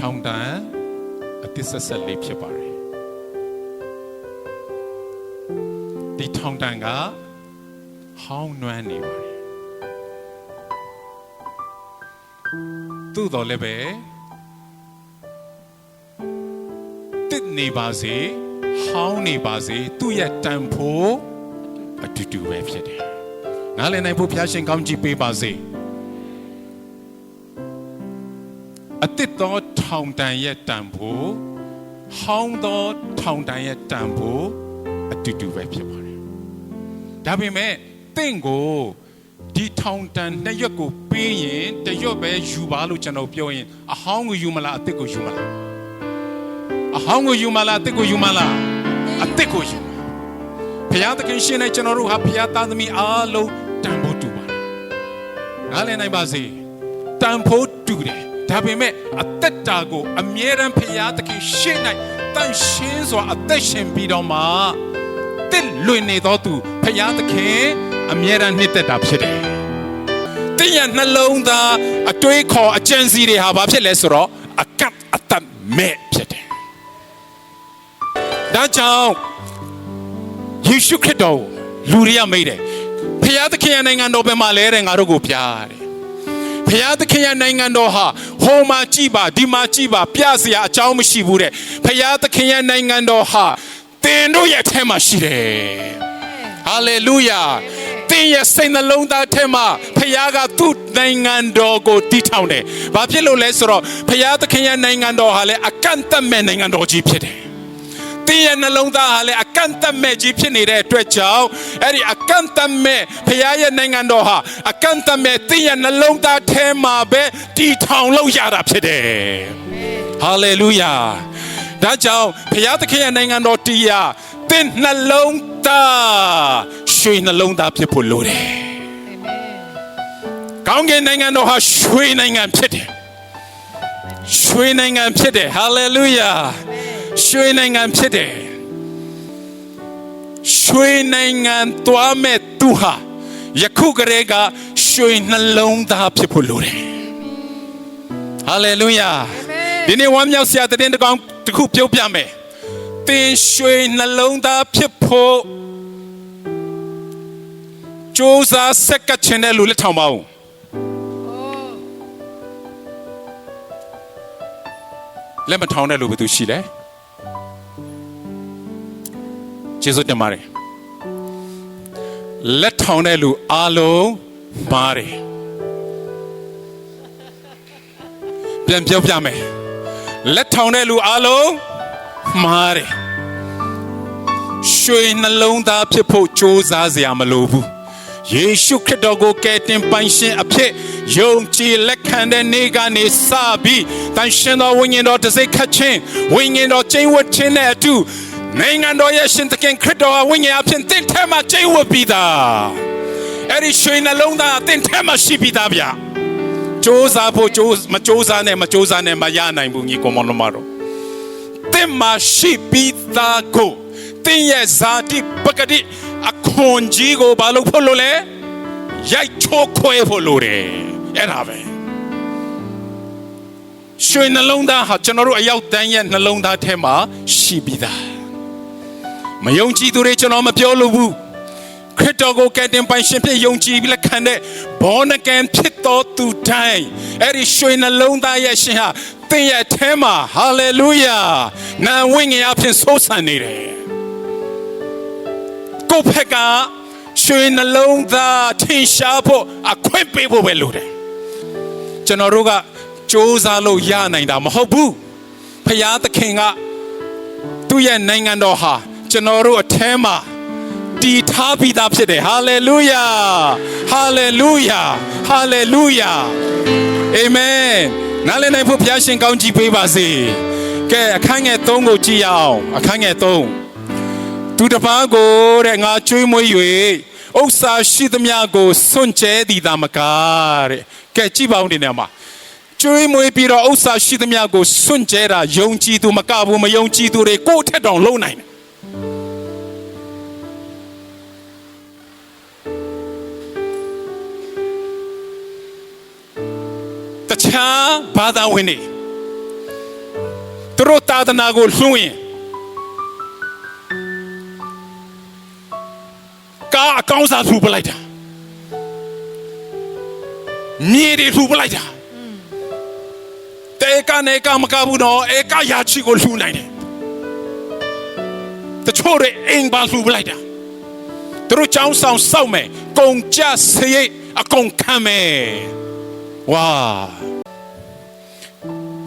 ထောင်တန်အသစ်ဆက်ဆက်လေးဖြစ်ပါတယ်ဒီထောင်တန်ကဟောင်းနွမ်းနေပါတယ်သို့တော်လည်းပဲတစ်နေပါစေဟောင်းနေပါစေသူ့ရဲ့တန်ဖို့အတူတူပဲဖြစ်တယ်နားလည်နိုင်ဖို့ဘုရားရှင်ကောင်းချီးပေးပါစေ အတစ်သောထောင်တန်ရဲ့တန်ဖို့ဟောင်းသောထောင်တန်ရဲ့တန်ဖို့အတူတူပဲဖြစ်ပါတယ်။ဒါပေမဲ့တင့်ကိုဒီထောင်တန်နှစ်ရွက်ကိုပေးရင်တစ်ရွက်ပဲယူပါလို့ကျွန်တော်ပြောရင်အဟောင်းကိုယူမလားအစ်စ်ကိုယူမလားအဟောင်းကိုယူမလားအစ်စ်ကိုယူမလားအစ်စ်ကိုယူဘုရားသခင်ရှင်နဲ့ကျွန်တော်တို့ဟာဘုရားသားသမီးအားလုံးတန်ဖို့တူပါတယ်။နားလည်နိုင်ပါစေ။တန်ဖို့တူတယ် ဒါပေမဲ့အသက်တာကိုအမြဲတမ်းဖျားသခင်ရှေ့၌တန်ရှင်းစွာအသက်ရှင်ပြီးတော့မှတစ်လွင်နေသောသူဖျားသခင်အမြဲတမ်းနှစ်သက်တာဖြစ်တယ်။တင်းရနှလုံးသားအတွေးခေါ်အကြံစီတွေဟာဘာဖြစ်လဲဆိုတော့အကတ်အတတ်မဲ့ဖြစ်တယ်။ဒါကြောင့်ယေရှုခရစ်တော်ကိုလူတွေကမိတ်တယ်။ဖျားသခင်ရဲ့နိုင်ငံတော်ဘယ်မှာလဲတဲ့ငါတို့ကိုပြတယ်။ ဖျားသခင်ရဲ့နိုင်ငံတော်ဟာဟိုမှာကြည်ပါဒီမှာကြည်ပါပြစရာအကြောင်းမရှိဘူးတဲ့ဖျားသခင်ရဲ့နိုင်ငံတော်ဟာသင်တို့ရဲ့အထက်မှာရှိတယ်ဟာလေလုယာသင်ရဲ့စိတ်နှလုံးသားထဲမှာဖခင်ကသူ့နိုင်ငံတော်ကိုတည်ထောင်တယ်။ဘာဖြစ်လို့လဲဆိုတော့ဖခင်သခင်ရဲ့နိုင်ငံတော်ဟာလည်းအကန့်အသတ်မဲ့နိုင်ငံတော်ကြီးဖြစ်တယ်။ တင်းရဲ့နှလုံးသားဟာလည်းအကန့်အသတ်မဲ့ကြီးဖြစ်နေတဲ့အတွက်ကြောင့်အဲ့ဒီအကန့်အသတ်မဲ့ဖခင်ရဲ့နိုင်ငံတော်ဟာအကန့်အသတ်မဲ့တင်းရဲ့နှလုံးသားထဲမှာပဲတည်ထောင်လို့ရတာဖြစ်တယ်။ဟာလေလုယာ။ဒါကြောင့်ဖခင်သခင်ရဲ့နိုင်ငံတော်တည်ရတင်းနှလုံးသားရွှေနှလုံးသားဖြစ်ဖို့လိုတယ်။ကောင်းကင်နိုင်ငံတော်ဟာရွှေနိုင်ငံဖြစ်တယ်။ရွှေနိုင်ငံဖြစ်တယ်ဟာလေလုယာ။ ရွှေနိုင်ငံဖြစ်တယ်ရွှေနိုင်ငံသွားမဲ့သူဟာယခုကလေးကရွှေနှလုံးသားဖြစ်ဖို့လိုတယ်ဟာလေလုယာဒီနေ့ဝမ်းမြောက်စရာတဲ့တစ်ကောင်တစ်ခုပြုတ်ပြမယ်သင်ရွှေနှလုံးသားဖြစ်ဖို့စူးစမ်းဆက်ကချင်တဲ့လူလက်ထောင်ပါဦးလက်မထောင်တဲ့လူဘယ်သူရှိလဲ ကျေးဇူးတင်ပါတယ်လက်ထောင်တဲ့လူအားလုံးပါတယ်ပြန်ပြောပြမယ်လက်ထောင်တဲ့လူအားလုံးမှားတယ်ရွှေနှလုံးသားဖြစ်ဖို့ကြိုးစားစရာမလိုဘူးယေရှုခရစ်တော်ကိုကယ်တင်ပိုင်ရှင်အဖြစ်ယုံကြည်လက်ခံတဲ့နေ့ကနေစပြီးတန်ရှင်တော်ဝိညာဉ်တော်တစ်စိတ်ခတ်ခြင်းဝိညာဉ်တော်ကျင့်ဝတ်ခြင်းနဲ့အတူ နိုင်ငံတော်ရဲ့ရှင်သခင်ခရစ်တော်ဟာဝိညာဉ်အဖြစ်တင့်ထဲမှာကျင့်ဝတ်ပြီးသားအဲ့ဒီရွှေနှလုံးသားအသင်ထဲမှာရှိပြီးသားဗျာစ조사ဖို့စ조မစ조사နဲ့မစ조사နဲ့မရနိုင်ဘူးညီကောင်မတော်မတော်တင်မရှိပြီးသားကိုတင်ရဲ့ဇာတိပကတိအခွန်ကြီးကိုဘာလို့ဖို့လို့လဲရိုက်ချိုးခွဲဖို့လို့တယ်အဲ့ဒါပဲရွှေနှလုံးသားဟာကျွန်တော်တို့အရောက်တန်းရဲ့နှလုံးသားထဲမှာရှိပြီးသား မယုံကြည်သူတွေကျွန်တော်မပြောလို့ဘူးခရစ်တော်ကိုကယ်တင်ပိုင်ရှင်ဖြစ်ယုံကြည်ပြီးလက်ခံတဲ့ဘောနကံဖြစ်တော်သူတိုင်းအဲ့ဒီရွှေနှလုံးသားရဲ့ရှင်ဟာသင်ရဲ့အဲမှာဟာလေလုယာနာဝိညာဉ်အဖြစ်ဆိုးဆန်နေတယ်ကိုယ့်ဖက်ကရွှေနှလုံးသားထင်ရှားဖို့အခွင့်ပေးဖို့ပဲလိုတယ်ကျွန်တော်တို့ကစူးစမ်းလို့ရနိုင်တာမဟုတ်ဘူးဖခင်သခင်ကသူ့ရဲ့နိုင်ငံတော်ဟာ ကျွန်တော်တို့အထဲမှာတည်ထားပြီးသားဖြစ်တယ်ဟာလေလုယာဟာလေလုယာဟာလေလုယာအာမင်နားလည်နိုင်ဖို့ဘုရားရှင်ကောင်းချီးပေးပါစေကဲအခန်းငယ်3ကိုကြည့်ရအောင်အခန်းငယ်3သူတစ်ပါးကိုတဲ့ငါကျွေးမွေး၍ဥစ္စာရှိသမျှကိုစွန့်ကြဲသည်သာမကတဲ့ကဲကြည့်ပါဦးဒီနေရာမှာကျွေးမွေးပြီးတော့ဥစ္စာရှိသမျှကိုစွန့်ကြဲတာယုံကြည်သူမကဘူးမယုံကြည်သူတွေကိုယ့်ထက်တောင်လုံနိုင်တယ် ခြားဘာသာဝင်တွေသူတို့သာသနာကိုလှွရင်ကားအကောင်းစားလှူပလိုက်တာမြေတွေလှူပလိုက်တာတဲကနေကမကဘူးတော့ဧကရာချီကိုလှူနိုင်တယ်တချို့တွေအိမ်ပါလှူပလိုက်တာသူတို့ចောင်းဆောင်စောက်မယ်ကုံကြစရိတ်အကုန်ခံမယ်ဝါ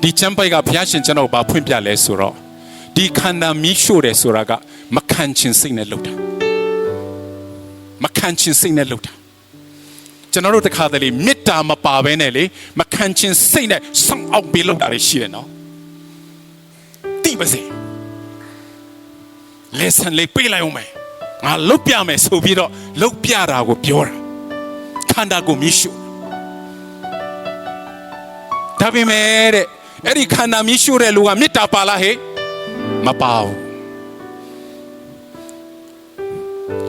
ဒီချမ်းပိုက်ကဘုရားရှင်ကျွန်တော်ဘာဖွင့်ပြလဲဆိုတော့ဒီခန္ဓာမီးရှို့တယ်ဆိုတာကမခံချင်စိတ်နဲ့လုပ်တာမခံချင်စိတ်နဲ့လုပ်တာကျွန်တော်တို့တခါတလေမေတ္တာမပါဘဲနဲ့လေမခံချင်စိတ်နဲ့ဆောင်းအောက်ပေးလုပ်တာတွေရှိတယ်နော်တိပါစေ lesson လေးပေးလိုက်အောင်မယ်ငါလုတ်ပြမယ်ဆိုပြီးတော့လုတ်ပြတာကိုပြောတာခန္ဓာကိုမီးရှို့ဒါပေမဲ့တဲ့ အဲ့ဒီခန္ဓာမြရှို့တဲ့လူကမေတ္တာပါလားဟဲ့မပါဘူး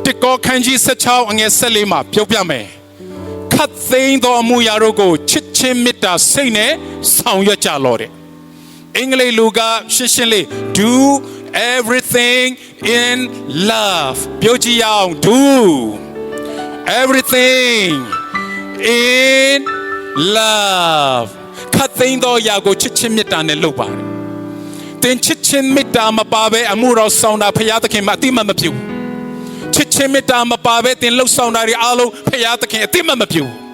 တကောခန်းကြီး16အငယ်14မှာပြောပြမယ်ခတ်သိမ်းသောအမှုရာတို့ကိုချစ်ချင်းမေတ္တာစိတ်နဲ့ဆောင်ရွက်ကြလော့တဲ့အင်္ဂလိပ်လူကရှင်းရှင်းလေး do everything in love ပြောကြည့်ရအောင် do everything in love ခ တ်သိမ်းသောအရာကိုချစ်ချင်းမေတ္တာနဲ့လုပ်ပါတယ်။သင်ချစ်ချင်းမေတ္တာမပါဘဲအမှုတော်ဆောင်တာဖရာသခင်မအတိမတ်မပြုဘူး။ချစ်ချင်းမေတ္တာမပါဘဲသင်လှုပ်ဆောင်တာတွေအားလုံးဖရာသခင်အတိမတ်မပြုဘူး။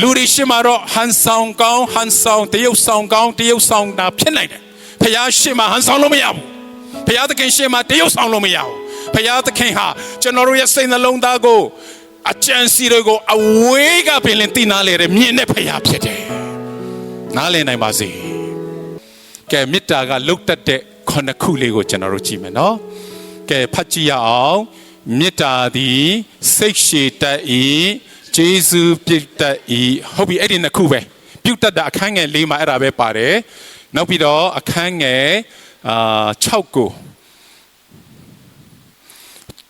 လူတွေရှိမှတော့ဟန်ဆောင်ကောင်းဟန်ဆောင်တရုပ်ဆောင်ကောင်းတရုပ်ဆောင်တာဖြစ်နိုင်တယ်။ဖရာရှိမှဟန်ဆောင်လို့မရဘူး။ဖရာသခင်ရှိမှတရုပ်ဆောင်လို့မရဘူး။ဖရာသခင်ဟာကျွန်တော်တို့ရဲ့စိတ်နှလုံးသားကို အကြံစီတွေကိုအဝေးကပင်လင်တည်နာလေတဲ့မြင်တဲ့ဖရာဖြစ်တယ်။နားလည်နိုင်ပါစေ။ကဲမေတ္တာကလုတ်တက်တဲ့ခုနှစ်ခုလေးကိုကျွန်တော်တို့ကြည့်မယ်နော်။ကဲဖတ်ကြည့်ရအောင်။မေတ္တာသည်စိတ်ရှည်တတ်၏ဂျေဇုပြည့်တတ်၏ဟုတ်ပြီအဲ့ဒီနှစ်ခုပဲပြုတ်တတ်တာအခန်းငယ်၄မှာအဲ့ဒါပဲပါတယ်။နောက်ပြီးတော့အခန်းငယ်အာ6ကို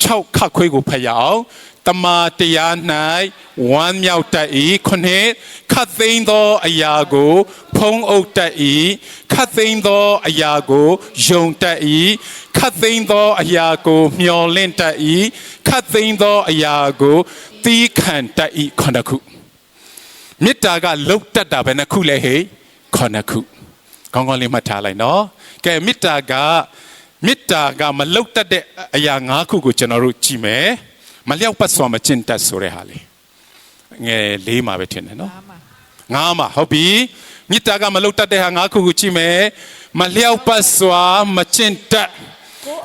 6ခတ်ခွေးကိုဖတ်ရအောင် တမာတရား၌ဝမ်းမြောက်တတ်၏ခုနှစ်ခတ်သိမ်းသောအရာကို ဖုံးအုပ်တတ်၏ခတ်သိမ်းသောအရာကိုယုံတတ်၏ခတ်သိမ်းသောအရာကို မျော်လင့်တတ်၏ခတ်သိမ်းသောအရာကိုသီးခံတတ်၏ခုနှစ်ခုမေတ္တာကလုတ်တတ်တာပဲနှစ်ခုလဲဟေ့ခုနှစ်ခုကောင်းကောင်းလေးမှတ်ထားလိုက်နော်ကဲမေတ္တာကမေတ္တာကမလုတ်တတ်တဲ့အရာ၅ခုကိုကျွန်တော်တို့ကြည့်မယ် မလျောက်ပတ်စွာမကျင့်တတ်ဆိုတဲ့ဟာလေငယ်လေးမှာပဲထင်တယ်နော်ငါးမှာဟုတ်ပြီမေတ္တာကမလုတ်တတ်တဲ့ဟာ၅ခုကိုကြည့်မယ်မလျောက်ပတ်စွာမကျင့်တတ်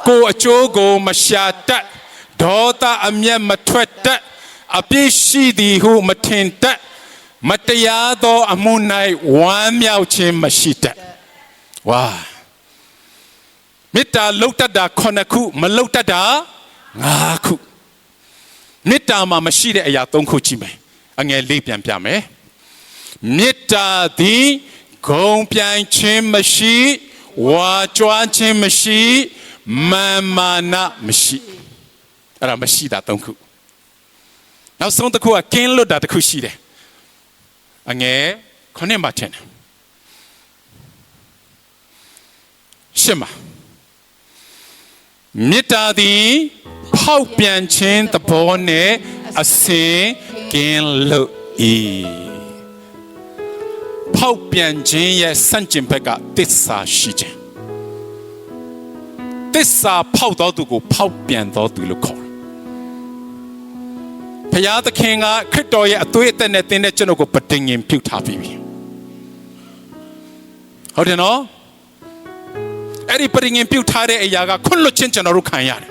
ကိုယ်အကျိုးကိုမရှာတတ်ဒေါသအမျက်မထွက်တတ်အပြစ်ရှိသည်ဟုမထင်တတ်မတရားသောအမှု၌ဝမ်းမြောက်ခြင်းမရှိတတ်ဝါမေတ္တာလုတ်တတ်တာခုနှစ်ခုမလုတ်တတ်တာ၅ခု မေတ္တာမှာမရှိတဲ့အရာ၃ခုကြည့်မယ်အငယ်လေးပြန်ပြမယ်မေတ္တာသည်ဂုံပြိုင်ခြင်းမရှိဝါကြွားခြင်းမရှိမာမာနမရှိအဲ့ဒါမရှိတာ၃ခုနောက်ဆုံးတစ်ခုကကင်းလွတ်တာတစ်ခုရှိတယ်အငယ်ခုနှစ်မှာထင်တယ်ရှင်းပါမေတ္တာသည် ဖောက်ပြန်ခြင်းသဘောနဲ့အစင်ကင်းလို့ဤဖောက်ပြန်ခြင်းရဲ့စန့်ကျင်ဘက်ကတစ္ဆာရှိခြင်းတစ္ဆာဖောက်တော်သူကိုဖောက်ပြန်တော်သူလို့ခေါ်တယ်ဘုရားသခင်ကခရစ်တော်ရဲ့အသွေးအသက်နဲ့တင်းတဲ့ကျွန်တော်ကိုပဋိငင်ပြုထားပြီးပြီဟုတ်တယ်နော်အဲ့ဒီပရိငင်ပြုတ်ထားတဲ့အရာကခွင့်လွတ်ခြင်းကျွန်တော်တို့ခံရတယ်။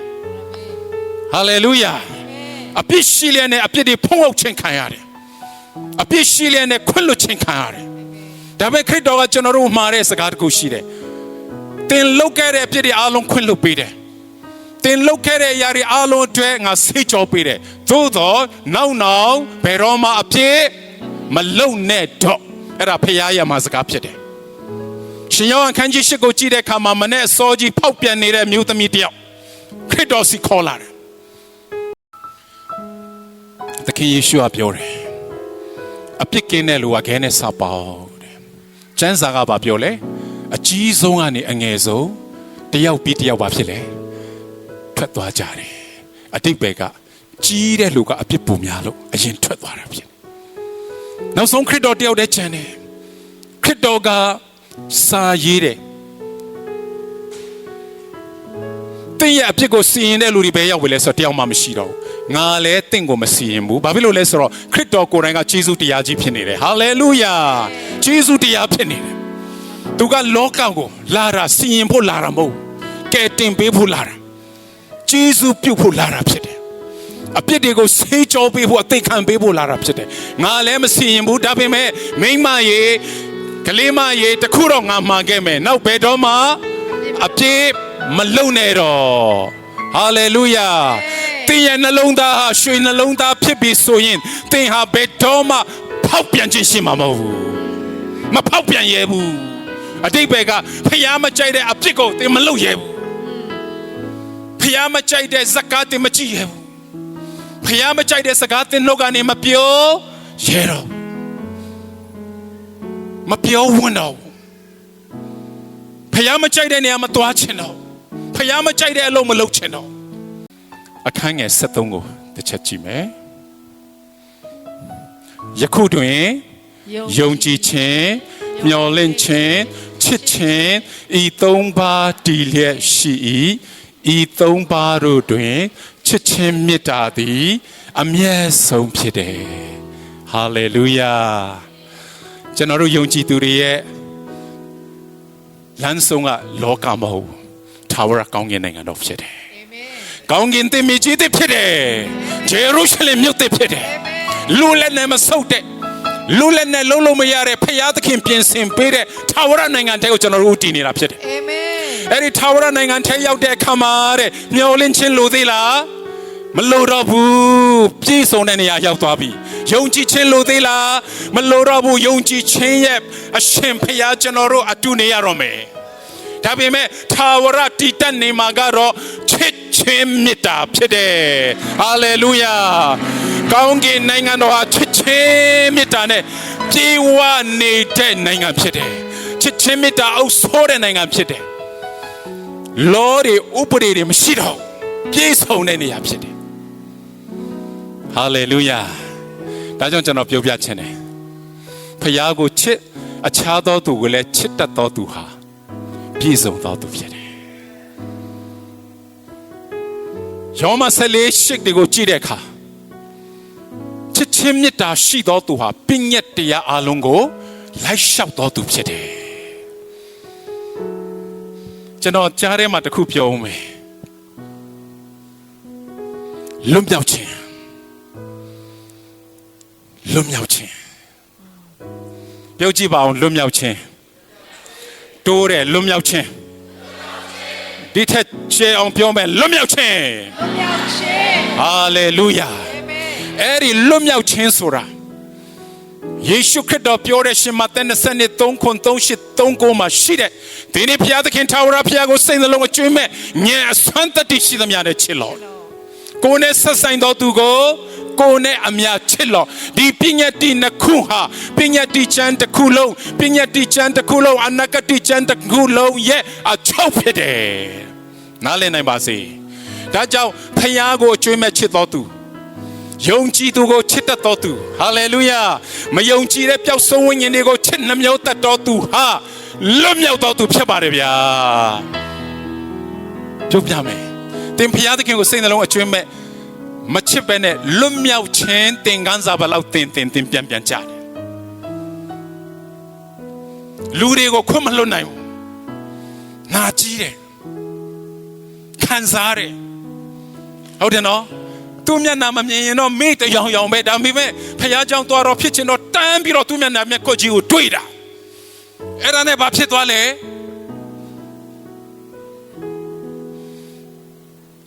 ဟာလေလုယာ။အပြစ်ရှိလျက်နဲ့အပြစ်တွေဖုံးအုပ်ခြင်းခံရတယ်။အပြစ်ရှိလျက်နဲ့ခွင့်လွတ်ခြင်းခံရတယ်။ဒါပေမဲ့ခရစ်တော်ကကျွန်တော်တို့မှာတဲ့စကားတစ်ခုရှိတယ်။သင်လုပ်ခဲ့တဲ့အပြစ်တွေအားလုံးခွင့်လွတ်ပေးတယ်။သင်လုပ်ခဲ့တဲ့အရာတွေအားလုံးအတွက်ငါဆေးကြောပေးတယ်။သို့တော့နောက်နောက်ဘယ်တော့မှအပြစ်မလုပ်နဲ့တော့အဲ့ဒါဖရားရမှာစကားဖြစ်တယ်။ရှင်ယောဟန်ခန်းကြီး၈ကိုကြည့်တဲ့အခါမှာမနဲ့အစောကြီးဖောက်ပြန်နေတဲ့မြို့သမီးတယောက်ခရစ်တော်စီခေါ်လာတယ်။ ခင်ယေရှုကပြောတယ်။အပြစ်ကင်းတဲ့လူကခဲနဲ့စပေါတဲ့။ချကျမ်းစာကဘာပြောလဲအကြီးဆုံးကနေအငယ်ဆုံးတယောက်ပြီးတယောက်ပါဖြစ်လဲထွက်သွားကြတယ်အတိတ်ဘက်ကကြီးတဲ့လူကအပြစ်ပူများလို့အရင်ထွက်သွားတာဖြစ်တယ်နောက်ဆုံးခရစ်တော်တယောက်တည်းကျန်တယ်ခရစ်တော်ကစာရေးတယ်တင်းရဲ့အပြစ်ကိုစီရင်တဲ့လူတွေပဲရောက်ပြီလဲဆိုတော့တယောက်မှမရှိတော့ဘူး ငါလည်းတင့်ကိုမစီရင်ဘူးဘာဖြစ်လို့လဲဆိုတော့ခရစ်တော်ကိုယ်တိုင်ကဂျေဇုတရားကြီးဖြစ်နေတယ်ဟာလေလုယာဂျေဇုတရားဖြစ်နေတယ်သူကလောကကိုလာတာစီရင်ဖို့လာတာမဟုတ်ဘူးကဲတင်ပေးဖို့လာတာဂျေဇုပြုတ်ဖို့လာတာဖြစ်တယ်အပြစ်တွေကိုဆေးကြောပေးဖို့အသိခံပေးဖို့လာတာဖြစ်တယ်ငါလည်းမစီရင်ဘူးဒါပေမဲ့မိမရေကလေးမရေတခုတော့ငါမှာခဲ့မယ်နောက်ဘယ်တော့မှအပြစ်မလုံနဲ့တော့ဟာလေလုယာတ င်းရဲ့နှလုံးသားဟာရွှေနှလုံးသားဖြစ်ပြီဆိုရင်တင်းဟာဘယ်တော့မှဖောက်ပြန်ခြင်းရှိမှာမဟုတ်ဘူးမဖောက်ပြန်ရဲဘူးအတိတ်ဘက်ကဖျားမကြိုက်တဲ့အပြစ်ကိုတင်းမလုပ်ရဲဘူးဖျားမကြိုက်တဲ့ဇကာတင်းမကြည့်ရဲဘူးဖျားမကြိုက်တဲ့စကားတင်းနှုတ်ကနေမပြောရဲတော့မပြောဝင်တော့ဖျားမကြိုက်တဲ့နေရာမသွားချင်တော့ဖျားမကြိုက်တဲ့အလုပ်မလုပ်ချင်တော့ အခန်းငယ်73ကိုတစ်ချက်ကြည့်မယ်ယခုတွင်ယုံကြည်ခြင်းမျှော်လင့်ခြင်းချစ်ခြင်းဤသုံးပါးတည်လျက်ရှိ၏ဤသုံးပါးတို့တွင်ချစ်ခြင်းမေတ္တာသည် အမျက်ဆုံးဖြစ်တယ်ဟာလေလုယာကျွန်တော်တို့ယုံကြည်သူတွေရဲ့လမ်းဆုံးကလောကမဟုတ်ဘူးထာဝရကောင်းကင်နိုင်ငံတော်ဖြစ်တယ် ကောင်းကင်တင်မြေကြီးတစ်ဖြစ်တယ်ဂျေရုရှလင်မြို့တစ်ဖြစ်တယ်လူလည်းနဲ့မဆုတ်တဲ့လူလည်းနဲ့လုံးလုံးမရတဲ့ဖျားသခင်ပြင်ဆင်ပေးတဲ့ထာဝရနိုင်ငံတဲကိုကျွန်တော်တို့တည်နေတာဖြစ်တယ်အာမင်အဲ့ဒီထာဝရနိုင်ငံထဲရောက်တဲ့အခါမှာတဲ့မျောလင့်ခြင်းလိုသေးလားမလိုတော့ဘူးပြည့်စုံတဲ့နေရာရောက်သွားပြီယုံကြည်ခြင်းလိုသေးလားမလိုတော့ဘူးယုံကြည်ခြင်းရဲ့အရှင်ဖခင်ကျွန်တော်တို့အတူနေရတော့မယ် ဒါပေမဲ့ထာဝရတည်တတ်နေမှာကတော့ချစ်ခြင်းမေတ္တာဖြစ်တယ်ဟာလေလုယာကောင်းကင်နိုင်ငံတော်ဟာချစ်ခြင်းမေတ္တာနဲ့ပြေဝနေတဲ့နိုင်ငံဖြစ်တယ်ချစ်ခြင်းမေတ္တာအုပ်ဆိုးတဲ့နိုင်ငံဖြစ်တယ်လောတွေဥပဒေတွေမရှိတော့ဘူးပြည့်စုံတဲ့နေရာဖြစ်တယ်ဟာလေလုယာဒါကြောင့်ကျွန်တော်ပြောပြချင်တယ်ဖခင်ကိုချစ်အခြားသောသူကိုလည်းချစ်တတ်သောသူဟာ ပြည့်စုံသောသူဖြစ်တယ်ယောမဆလေးရှိတ်တွေကိုကြည့်တဲ့အခါချစ်ချင်းမေတ္တာရှိသောသူဟာပညတ်တရားအလုံးကိုလိုက်လျှောက်သောသူဖြစ်တယ်ကျွန်တော်ကြားထဲမှာတစ်ခုပြောဦးမယ်လွတ်မြောက်ခြင်းလွတ်မြောက်ခြင်းပြောကြည့်ပါအောင်လွတ်မြောက်ခြင်း တိုးတယ်လွတ်မြောက်ခြင်းဒီထက်ရှေးအောင်ပြောမယ်လွတ်မြောက်ခြင်းမြောက်ရှင်ဟာလေလုယာအာမင်အဲ့ဒီလွတ်မြောက်ခြင်းဆိုတာယေရှုခရစ်တော်ပြောတဲ့ရှင်မသက်23ခွန်3839မှာရှိတဲ့ဒီနေ့ဘုရားသခင်ထာဝရဘုရားကိုစိတ်နှလုံးအကျွမ်းမဲ့ဉာဏ်အစွမ်းတတ္တိရှိသမျှနဲ့ချစ်လို့ ကိုယ်နဲ့ဆက်ဆိုင်တော်သူကိုကိုယ်နဲ့အမြချစ်လို့ဒီပညာတိနှစ်ခုဟာပညာတိချမ်းတစ်ခုလုံးပညာတိချမ်းတစ်ခုလုံးအနာဂတိချမ်းတစ်ခုလုံးရဲ့အချုပ်ဖြစ်တယ်နားလည်နိုင်ပါစေဒါကြောင့်ဖခင်ကိုအကျွမ်းမဲ့ချစ်တော်သူယုံကြည်သူကိုချစ်တတ်တော်သူဟာလေလုယာမယုံကြည်တဲ့ပျောက်ဆုံးဝိညာဉ်တွေကိုချစ်နှမျောတတ်တော်သူဟာလွတ်မြောက်တော်သူဖြစ်ပါတယ်ဗျာပြုတ်ပြမယ် တင်ဖျားသခင်ကိုစိတ်နှလုံးအကျွမ်းမဲ့မချစ်ပဲနဲ့လွတ်မြောက်ခြင်းသင်ခန်းစာဘလောက်တင်တင်တင်ပြန်ပြန်ကြတယ်လူတွေကိုခွင့်မလွတ်နိုင်ဘူးနာကြီးတယ်ခံစားတယ်ဟုတ်တယ်နော်သူမျက်နှာမမြင်ရင်တော့မေ့တရောင်ရောင်ပဲဒါပေမဲ့ဖခင်ကြောင့်သွားတော့ဖြစ်ချင်တော့တန်းပြီးတော့သူမျက်နှာမျက်ကွက်ကြီးကိုတွေးတာအဲ့ဒါနဲ့ဘာဖြစ်သွားလဲ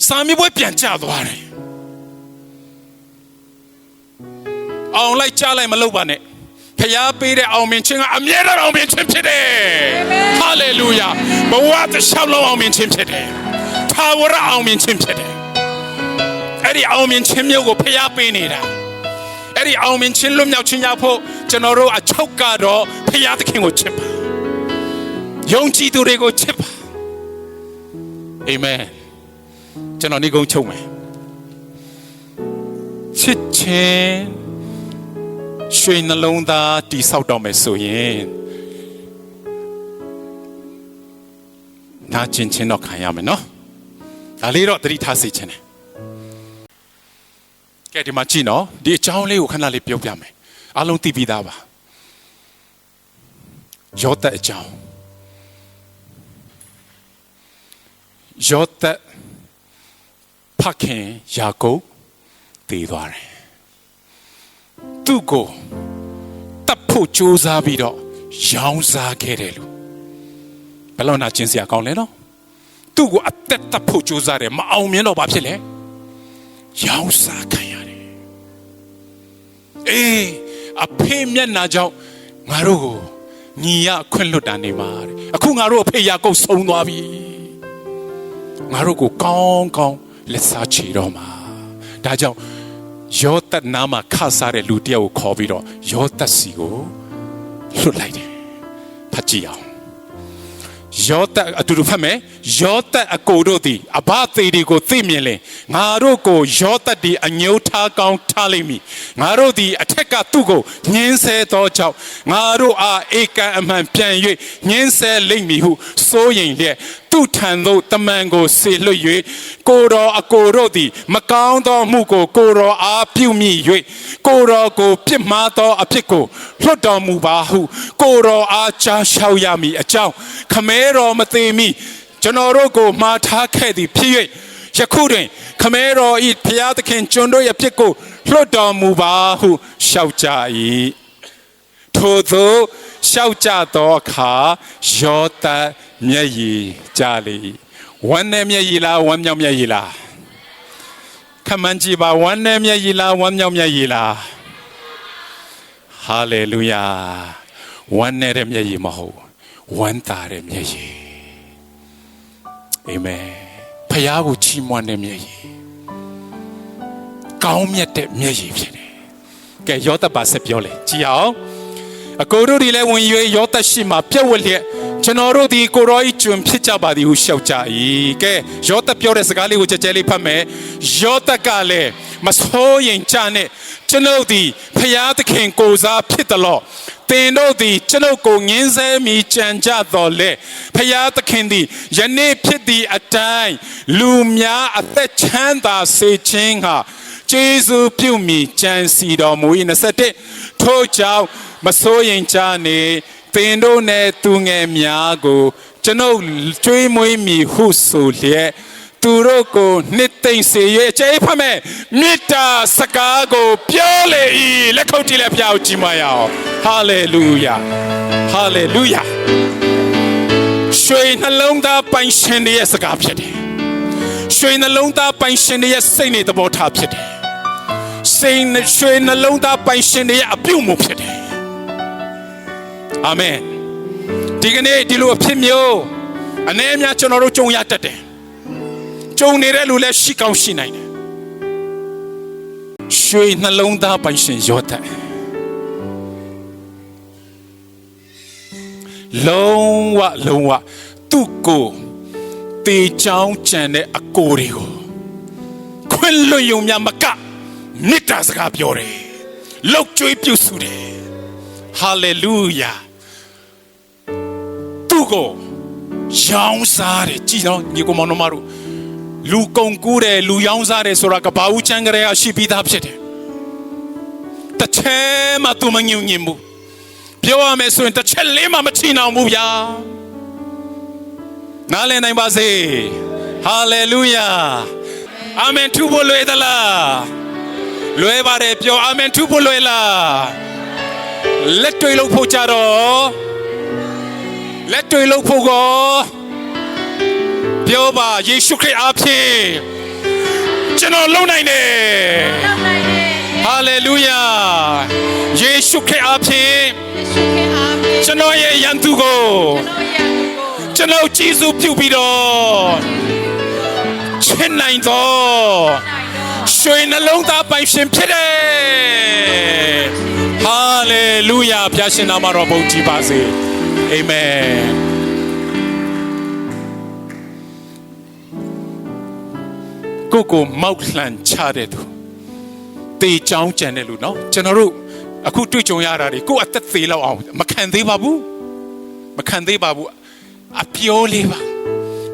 စာမီပွဲပြန်ကျသွားတယ်အောင်လိုက်ကြားလိုက်မလုပ်ပါနဲ့ဖခင်ပေးတဲ့အောင်မြင်ခြင်းကအမြဲတမ်းအောင်မြင်ခြင်းဖြစ်တယ်ဟာလေလုယာဘဝတစ်လျှောက်လုံးအောင်မြင်ခြင်းဖြစ်တယ်ထာဝရအောင်မြင်ခြင်းဖြစ်တယ်အဲ့ဒီအောင်မြင်ခြင်းမျိုးကိုဖျားပေးနေတာအဲ့ဒီအောင်မြင်ခြင်းလွတ်မြောက်ခြင်းရဖို့ကျွန်တော်တို့အချုပ်ကတော့ဖျားသခင်ကိုချစ်ပါယုံကြည်သူတွေကိုချစ်ပါအာမင် ကျွန်တော်နေကုန်းချုပ်မယ်ချစ်ခြင်းရွှေနှလုံးသားတိဆောက်တော့မယ်ဆိုရင်နာကျင်ချင်းတော့ခံရမယ်နော်ဒါလေးတော့သတိထားစေချင်တယ်ကဲဒီမှာကြည့်နော်ဒီအကြောင်းလေးကိုခဏလေးပြောပြမယ်အားလုံးသိပြီးသားပါယောသက်အကြောင်းယောသက် ဖခင်ယာကုပ်တည်သွားတယ်သူ့ကိုတပ်ဖို့ကြိုးစားပြီးတော့ရောင်းစားခဲ့တယ်လို့ဘယ်လောက်နာကျင်စရာကောင်းလဲနော်သူ့ကိုအသက်တပ်ဖို့ကြိုးစားတယ်မအောင်မြင်တော့ဘာဖြစ်လဲရောင်းစားခံရတယ်အေးအဖေမျက်နှာကြောင့်ငါတို့ကိုညီရခွင့်လွတ်တာနေမှာတဲ့အခုငါတို့အဖေယာကုပ်ဆုံးသွားပြီငါတို့ကိုကောင်းကောင်း လက်စားချေတော့မှာဒါကြောင့်ယောသက်နာမှာခဆားတဲ့လူတယောက်ကိုခေါ်ပြီးတော့ယောသက်စီကိုလွတ်လိုက်တယ်ဖတ်ကြည့်အောင်ယောသက်အတူတူဖတ်မယ် ယောသက်အကိုတို့သည်အဘသေးတွေကိုသိမြင်လင်ငါတို့ကိုယောသက်ဒီအညှိုးထားကောင်းထားလိမ့်မည်ငါတို့သည်အထက်ကသူ့ကိုညင်းဆဲသောကြောင့်ငါတို့အားဧကန်အမှန်ပြန်၍ညင်းဆဲလိမ့်မည်ဟုစိုးရင်လျက်သူ့ထံသို့တမန်ကိုဆေလွတ်၍ကိုတော်အကိုတို့သည် မကောင်းသောမှုကို ကိုတော်အားပြုမိ၍ကိုတော်ကိုပြစ်မှားသောအဖြစ်ကိုလွတ်တော်မူပါဟု ကိုတော်အားကြားလျှောက်ရမည်အကြောင်းခမဲတော်မသေးမီ ကျွန်တော်တို့ကိုမှားထားခဲ့သည်ဖြစ်၍ယခုတွင်ခမဲတော်ဤဘုရားသခင်ကျွန်တို့ရဲ့အဖြစ်ကိုလွတ်တော်မူပါဟုလျှောက်ကြ၏ထို့သောလျှောက်ကြသောအခါယောသတ်မျက်ရည်ကြလေ၏ဝမ်းနဲ့မျက်ရည်လားဝမ်းမြောက်မျက်ရည်လားခမန်းကြည့်ပါဝမ်းနဲ့မျက်ရည်လားဝမ်းမြောက်မျက်ရည်လားဟာလေလုယာဝမ်းနဲ့တဲ့မျက်ရည်မဟုတ်ဝမ်းသာတဲ့မျက်ရည် အာမင်ဖခင်ကိုချီးမွမ်းတဲ့မျက်ရည်ကောင်းမြတ်တဲ့မျက်ရည်ဖြစ်တယ်ကဲယောသပါဆက်ပြောလေကြည်အောင်အကိုတို့ဒီလည်းဝင်ရွေရောသက်ရှိမှပြက်ဝက်လျက်ကျွန်တော်တို့ဒီကိုရောဤကျွန်ဖြစ်ကြပါသည်ဟုရှောက်ကြ၏ကဲရောသက်ပြောတဲ့စကားလေးကိုကြက်ကြဲလေးဖတ်မယ်ရောသက်ကလည်း မစိုးရင်ကြနဲ့ကျွန်ုပ်ဒီဖျားသခင်ကိုစားဖြစ်တယ်လို့သင်တို့သည်ကျွန်ုပ်ကိုငင်းဆဲမိကြံကြတော်လေဖျားသခင်သည်ယနေ့ဖြစ်သည့်အတိုင်းလူများအသက်ချမ်းသာစေခြင်းဟာကျေးဇူးပြုမိကြံစီတော်မူ၏21ထို့ကြောင့်မစိုးရင်ကြနေသင်တို့နဲ့သူငယ်များကို ကျွန်ုပ်ကျွေးမွေးမိဟုဆိုလျက် သူတို့ကိုနှစ်သိမ့်စေ၍အကျိဖတ်မဲ့မေတ္တာစကားကိုပြောလေ၏လက်ခုပ်ကြည့်လက်ဖျားကိုကြည်မရအောင်ဟာလေလုယာဟာလေလုယာရွှေနှလုံးသားပိုင်ရှင်ရဲ့စကားဖြစ်တယ်ရွှေနှလုံးသားပိုင်ရှင်ရဲ့စိတ်နဲ့သဘောထားဖြစ်တယ်စိတ်နဲ့ရွှေနှလုံးသားပိုင်ရှင်ရဲ့အပြုတ်မှုဖြစ်တယ်အာမင်ဒီကနေ့ဒီလိုအဖြစ်မျိုးအနေအများကျွန်တော်တို့ကြုံရတတ်တယ် ကြုံနေတဲ့လူလည်းရှိကောင်းရှိနိုင်တယ်ရွှေနှလုံးသားပိုင်ရှင်ရောတဲ့လုံးဝလုံးဝသူ့ကိုတေချောင်းကြံတဲ့အကိုတွေကိုခွင့်လွှတ်ယုံများမကမေတ္တာစကားပြောတယ်လောက်ကျွေးပြုစုတယ်ဟာလေလုယာသူ့ကိုရောင်းစားတယ်ကြည်တော့ညီကောင်မတို့ လူကုန်ကူးတယ်လူရောင်းစားတယ်ဆိုတာကဘာဦးချမ်းကြရရှိပြီးသားဖြစ်တယ်တစ်ချက်မှသူမငြုံညင်ဘူးပြောရမယ်ဆိုရင်တစ်ချက်လေးမှမချီနှောင်ဘူးဗျာနားလည်နိုင်ပါစေဟာလေလုယာအာမင်ထူဖို့လွယ်သလားလွယ်ပါတယ်ပြောအာမင်ထူဖို့လွယ်လားလက်တွေလို့ဖို့ကြတော့လက်တွေလို့ဖို့ကော ပြောပါယေရှုခရစ်အားဖြင့်ကျွန်တော်လုံနိုင်တယ်ဟာလေလုယာယေရှုခရစ်အားဖြင့်ကျွန်တော်ရဲ့ယံသူကိုကျွန်တော်ကြည်စုပြုပြီးတော့ချစ်နိုင်တော့ရွှေနှလုံးသားပိုင်ရှင်ဖြစ်တယ်ဟာလေလုယာဖျားရှင်နာမတော်ဘုန်းကြီးပါစေအာမင် ကိုကိုမောက်လှန်ချတဲ့သူတေချောင်းကြံတဲ့လူနော်ကျွန်တော်တို့အခုတွေ့ကြုံရတာတွေကိုအသက်သေးလောက်အောင်မခံသေးပါဘူးမခံသေးပါဘူးအပြောလေးပါ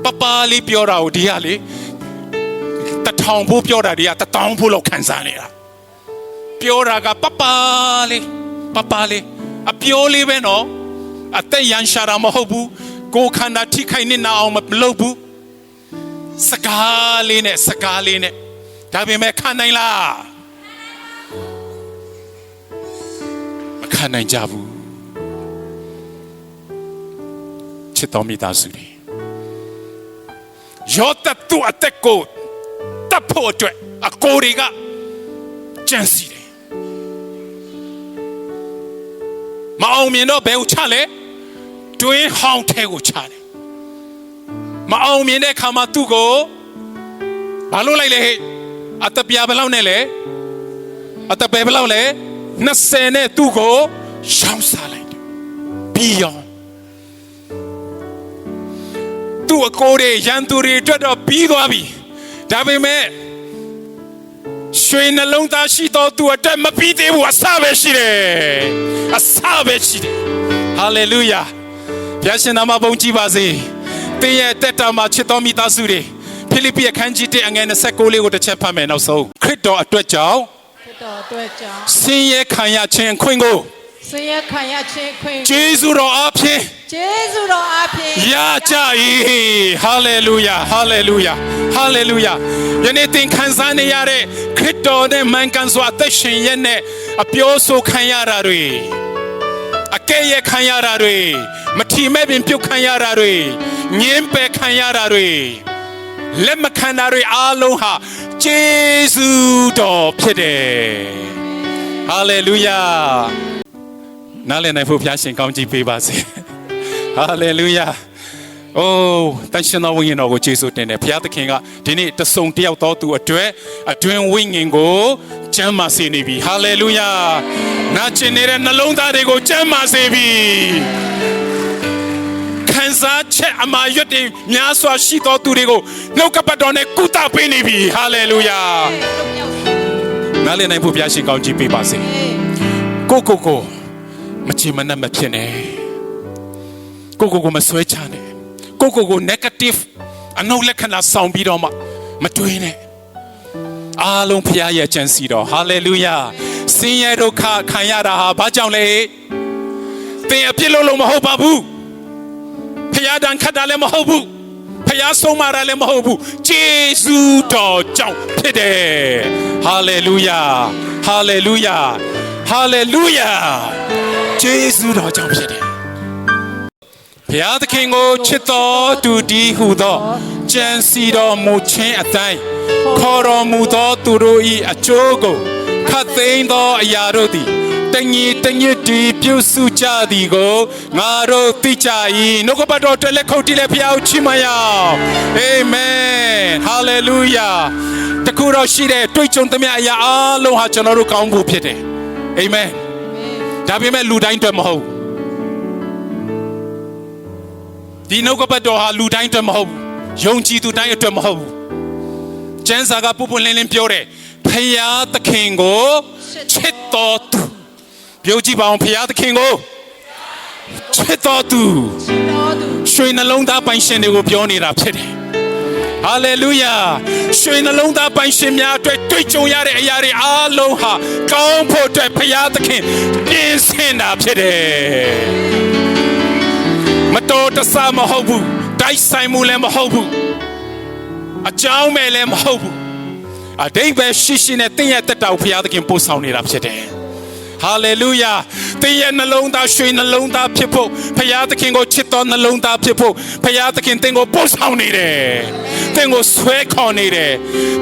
ပပလေးပြောတာကိုဒီကလေတထောင်ဖို့ပြောတာတွေကတထောင်ဖို့လောက်ခံစားနေတာပြောတာကပပလေးပပလေးအပြောလေးပဲနော်အသက်ရန်ရှာတာမဟုတ်ဘူးကိုယ်ခန္ဓာထိခိုက်နေနာအောင်မလုပ်ဘူး စကားလေးနဲ့စကားလေးနဲ့ဒါပေမဲ့ခံနိုင်လားမခံနိုင်ကြဘူးချစ်တော်မိသားစုတွေယောသတ်သူ့အသက်ကိုတပ်ဖို့အတွက်အကိုတွေကကြံစီတယ်မအောင်မြင်တော့ဘယ်ကိုချလဲတွင်းဟောင်းထဲကိုချတယ် မအောင်မြင်တဲ့ခါမှာသူ့ကိုဘာလို့လိုက်လဲဟဲ့အတပြာဘယ်လောက်နဲ့လဲအတပယ်ဘယ်လောက်လဲ20နဲ့သူ့ကိုရှောင်းစားလိုက်တယ်ပြီးရောသူ့အကိုတွေရန်သူတွေအတွက်တော့ပြီးသွားပြီဒါပေမဲ့ရွှေနှလုံးသားရှိတော်သူအတွက်မပြီးသေးဘူးအဆပဲရှိတယ်အဆပဲရှိတယ်ဟာလေလုယာဘုရားရှင်နာမဘုန်းကြီးပါစေ သင်ရဲ့တက်တာမှာချစ်တော်မိသားစုတွေဖိလိပ္ပိအခန်းကြီး1အငယ်29လေးကိုတစ်ချက်ဖတ်မယ်နောက်ဆုံးခရစ်တော်အတွက်ကြောင့်ဖြစ်တော်အတွက်ကြောင့်ဆင်းရဲခံရခြင်းအခွင့်ကိုဆင်းရဲခံရခြင်းခွင့်ဂျေဇုတော်အားဖြင့်ကျေးဇူးတော်အပြင်ရကြ၏ဟာလေလုယာဟာလေလုယာဟာလေလုယာယနေ့သင်ခံစားနေရတဲ့ခရစ်တော်နဲ့မှန်ကန်စွာအသက်ရှင်ရဲ့နဲ့အပြောဆိုခံရတာတွေအကဲ့ရဲ့ခံရတာတွေ မထီမဲ့ပင်ပြုတ်ခံရတာတွေငင်းပယ်ခံရတာတွေလက်မခံတာတွေအားလုံးဟာဂျေဇုတော်ဖြစ်တယ်ဟာလေလုယာနားလည်နိုင်ဖို့ဘုရားရှင်ကောင်းချီးပေးပါစေဟာလေလုယာအိုးတန်ရှင်တော်ဝိညာဉ်တော်ကိုကျေးဇူးတင်တယ်ဘုရားသခင်ကဒီနေ့တဆုံတယောက်တော်သူအတွက်အတွင်ဝိညာဉ်ကိုကျမ်းမာစေနေပြီဟာလေလုယာနာကျင်နေတဲ့နှလုံးသားတွေကိုကျမ်းမာစေပြီ ခံစားချက်အမာရွတ်တွေများစွာရှိတော်သူတွေကိုနှုတ်ကပတ်တော်နဲ့ကုသပေးနေပြီဟာလေလုယာနားလည်နိုင်ဖို့ဘုရားရှင်ကောင်းချီးပေးပါစေကိုကိုကိုမချင်မနှက်မဖြစ်နဲ့ကိုကိုကိုမဆွဲချနဲ့ကိုကိုကို negative အနှုတ်လက္ခဏာဆောင်ပြီးတော့မှမတွေးနဲ့အားလုံးဖရားရဲ့ကြံစီတော် hallelujah ဆင်းရဲဒုက္ခခံရတာဟာဘာကြောင့်လဲသင်အပြစ်လို့လို့မဟုတ်ပါဘူးဖ ရားတန်ခတ်တာလည်းမဟုတ်ဘူးဖရားဆုံးမတာလည်းမဟုတ်ဘူးဂျေဇုတော်ကြောင့်ဖြစ်တယ် hallelujah hallelujah hallelujah ဂျေဇုတော်ကြောင့်ဖြစ်တယ်ဘုရားသခင်ကိုချစ်တော်သူဒီဟုသောကြံစီတော်မူခြင်းအတိုင်းခေါ်တော်မူသောသူတို့၏အကျိုးကိုခတ်သိမ်းသောအရာတို့သည် တညီတညွတ်တီပြုစုကြသည်ကိုငါတို့သိကြ၏နှုတ်ကပတ်တော်အတွက်လက်ခုပ်တီးလက်ဖျားချီးမွမ်းရအောင်အာမင်ဟာလေလုယာတကူတော်ရှိတဲ့တွေ့ကြုံသမျှအရာအလုံးဟာကျွန်တော်တို့ကောင်းဖို့ဖြစ်တယ်အာမင်ဒါပေမဲ့လူတိုင်းအတွက်မဟုတ်ဘူးဒီနှုတ်ကပတ်တော်ဟာလူတိုင်းအတွက်မဟုတ်ဘူးယုံကြည်သူတိုင်းအတွက်မဟုတ်ဘူးကျမ်းစာကပုပ်ပွင့်လင်းလင်းပြောတယ်ဖယားသခင်ကိုချစ်တော်သူ ပြောကြည့်ပါအောင်ဖယားသခင်ကိုချစ်တော်သူတော်သူရွှေနှလုံးသားပိုင်ရှင်တွေကိုပြောနေတာဖြစ်တယ်ဟာလေလုယာရွှေနှလုံးသားပိုင်ရှင်များအတွက်တွေ့ကြုံရတဲ့အရာတွေအားလုံးဟာကောင်းဖို့အတွက်ဖယားသခင်ပြင်ဆင်တာဖြစ်တယ်မတော်တဆမဟုတ်ဘူးတိုက်ဆိုင်မှုလည်းမဟုတ်ဘူးအကြောင်းမဲ့လည်းမဟုတ်ဘူးအတိတ်ပဲရှိရှိနဲ့တင့်ရဲ့တက်တောက်ဘုရားသခင်ပို့ဆောင်နေတာဖြစ်တယ် ဟာလေလုယာသင်ရဲ့နှလုံးသားရွှေနှလုံးသားဖြစ်ဖို့ဘုရားသခင်ကိုချစ်တော်နှလုံးသားဖြစ်ဖို့ဘုရားသခင်သင်ကိုပို့ဆောင်နေတယ်သင်ကိုဆွဲခေါ်နေတယ်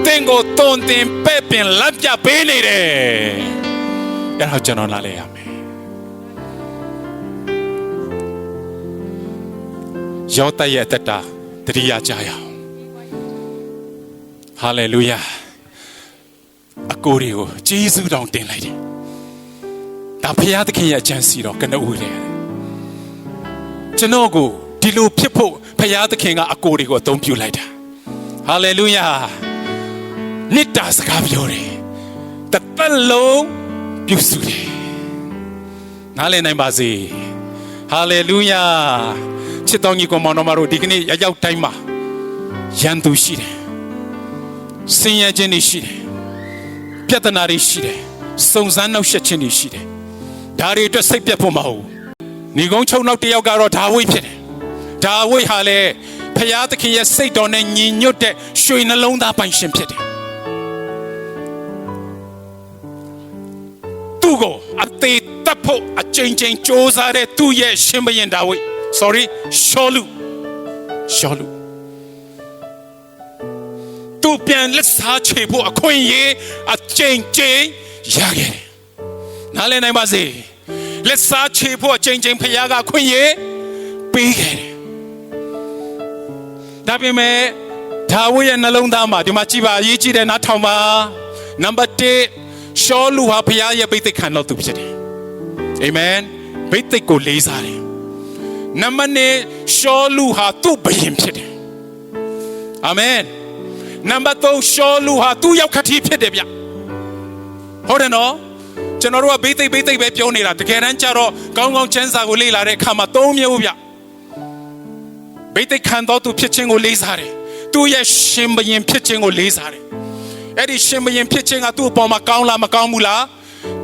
သင်ကိုတွန်တင်ပဲ့ပင်လက်ပြပေးနေတယ်အဲ့ဒါကျွန်တော်နားလဲရမယ်ယောသရဲ့အသက်တာတတိယကြရအောင်ဟာလေလုယာအကိုတွေကိုဂျေဇုတော်တင်လိုက်တယ် ဒါဖခင်သခင်ရဲ့အကြံစီတော်ကနဦးလေကျွန်တော်ကိုဒီလိုဖြစ်ဖို့ဖခင်သခင်ကအကိုတွေကိုအသုံးပြုလိုက်တာဟာလေလုယာဟမေတ္တာစကားပြောတယ်တစ်သက်လုံးပြုစုတယ်နားလည်နိုင်ပါစေဟာလေလုယာချစ်တော်ကြီးကိုမောင်တော်မတို့ဒီကနေ့ရောက်ရောက်တိုင်းမှာရန်သူရှိတယ်ဆင်းရဲခြင်းတွေရှိတယ်ပြဿနာတွေရှိတယ်စုံစမ်းနှောက်ယှက်ခြင်းတွေရှိတယ် ဒါတွေအတွက်စိတ်ပြတ်ဖို့မဟုတ်ဘူးညီကုန်းချုံနောက်တစ်ယောက်ကတော့ဒါဝိတ်ဖြစ်တယ်ဒါဝိတ်ဟာလေဖျားသခင်ရဲ့စိတ်တော်နဲ့ညီညွတ်တဲ့ရွှေနှလုံးသားပိုင်ရှင်ဖြစ်တယ်သူ့ကိုအသေးတပ်ဖို့အချိန်ချင်းစ조사တဲ့သူ့ရဲ့ရှင်ဘရင်ဒါဝိတ် sorry ရှောလူရှောလူသူပြန်လက်စားချေဖို့အခွင့်အရေးအချိန်ချင်းရခဲ့တယ် နားလည်နိုင်ပါစေလက်စားချေဖို့အချိန်ချင်းဖခင်ကအခွင့်အရေးပေးခဲ့တယ်ဒါပေမဲ့ဒါဝိရဲ့နှလုံးသားမှာဒီမှာကြည်ပါအရေးကြီးတဲ့နားထောင်ပါနံပါတ်1ရှောလူဟာဖခင်ရဲ့ဘိသိက်ခံတော်သူဖြစ်တယ်အာမင်ဘိသိက်ကိုလေးစားတယ်နံပါတ်2ရှောလူဟာသူ့ဘယင်ဖြစ်တယ်အာမင်နံပါတ်3ရှောလူဟာသူ့ရောက်ခတိဖြစ်တယ်ဗျဟုတ်တယ်နော် ကျွန်တော်တို့ကဘိသိက်ဘိသိက်ပဲပြောနေတာတကယ်တမ်းကျတော့ကောင်းကောင်းချမ်းစာကိုလေ့လာတဲ့အခါမှာ၃မျိုးဗျဘိသိက်ခံတော်သူဖြစ်ခြင်းကိုလေးစားတယ်သူ့ရဲ့ရှင်ဘရင်ဖြစ်ခြင်းကိုလေးစားတယ်အဲ့ဒီရှင်ဘရင်ဖြစ်ခြင်းကသူ့အပေါ်မှာကောင်းလားမကောင်းဘူးလား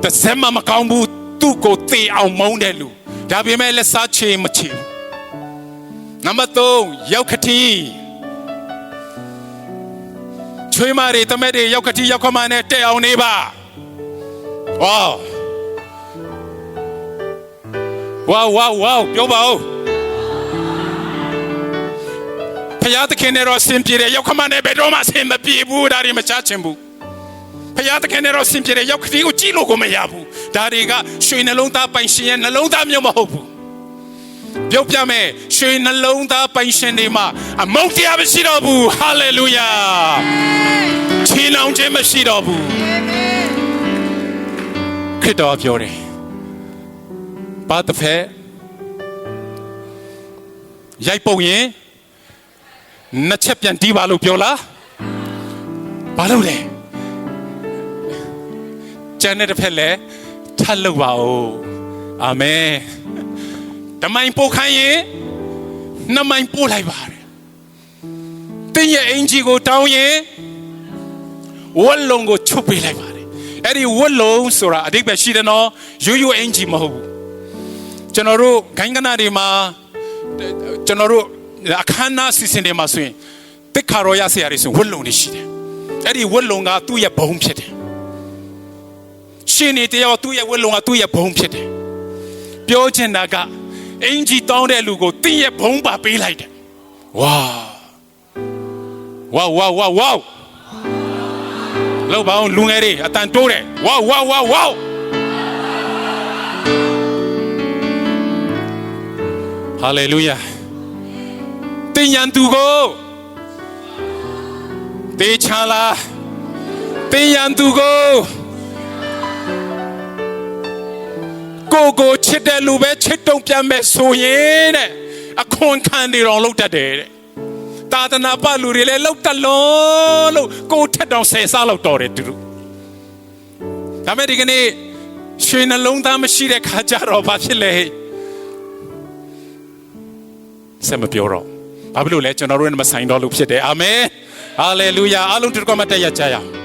တစ်စက်မှမကောင်းဘူးသူ့ကိုသေအောင်မုန်းတဲ့လူဒါပေမဲ့လက်စားချေမချေဘူးနံပါတ်3ရောက်ခတိချွေးမတွေတမက်တွေရောက်ခတိရောက်ခမနဲ့တက်အောင်နေပါ ဝေါဝေါဝေါဝေါပြောပါဦးဖယားသခင်နဲ့တော့ဆင်ပြေတယ်ရောက်ခမနဲ့ဘယ်တော့မှဆင်မပြေဘူးဒါတွေမချချင်ဘူးဖယားသခင်နဲ့တော့ဆင်ပြေတယ်ရောက်ခတိကိုကြည့်လို့ကိုမရဘူးဒါတွေကရွှေနှလုံးသားပိုင်ရှင်ရဲ့နှလုံးသားမျိုးမဟုတ်ဘူးပြုတ်ပြမယ်ရွှေနှလုံးသားပိုင်ရှင်တွေမှာအမုန်းတရားမရှိတော့ဘူးဟာလေလုယာချီနှောင်ခြင်းမရှိတော့ဘူး ခရစ်တော်ပြောတယ်။ဘာတစ်ဖက်ရိုက်ပုံရင်နှစ်ချက်ပြန်တီးပါလို့ပြောလား။ဘာလို့လဲ။ကျန်တဲ့တစ်ဖက်လည်းထပ်လုပ်ပါဦး။အာမင်။တမိုင်ပို့ခိုင်းရင်နှစ်မိုင်ပို့လိုက်ပါတယ်။တင်းရဲ့အင်ဂျီကိုတောင်းရင်ဝက်လုံးကိုချုပ်ပေးလိုက်ပါတယ်။ အဲ့ဒီဝက်လုံးဆိုတာအတိတ်ပဲရှိတယ်နော်ရိုးရိုးအင်ဂျီမဟုတ်ဘူးကျွန်တော်တို့ဂိုင်းကနာတွေမှာကျွန်တော်တို့အခမ်းအနားစီစဉ်တွေမှာဆိုရင်တစ်ခါရောရဆရာတွေဆိုရင်ဝက်လုံးတွေရှိတယ်အဲ့ဒီဝက်လုံးကသူ့ရဲ့ဘုံဖြစ်တယ်ရှင်နေတယောက်သူ့ရဲ့ဝက်လုံးကသူ့ရဲ့ဘုံဖြစ်တယ်ပြောချင်တာကအင်ဂျီတောင်းတဲ့လူကိုတင်းရဲ့ဘုံပါပေးလိုက်တယ်ဝါဝါဝါဝါဝါ လောက်ပါအောင်လူငယ်တွေအတန်တိုးတယ်ဝါဝါဝါဝါဟာလေလုယာတင်ရန်သူကိုတေချာလာတင်ရန်သူကိုကိုကိုချစ်တဲ့လူပဲချစ်တုံပြန်မဲ့ဆိုရင်တဲ့အခွန်ခံတွေတော့လောက်တတ်တယ်တဲ့ သာသနာပလူတွေလည်းလောက်တတ်လို့လို့ကိုထက်တော့ဆယ်စားလောက်တော်တယ်သူတို့ဒါမဲ့ဒီကနေ့ရွှေနှလုံးသားမရှိတဲ့ခါကြတော့ဘာဖြစ်လဲဆက်မပြောတော့ဘာဖြစ်လို့လဲကျွန်တော်တို့နဲ့မဆိုင်တော့လို့ဖြစ်တယ်အာမင်ဟာလေလုယာအားလုံးတို့ကမှတက်ရကြရအောင်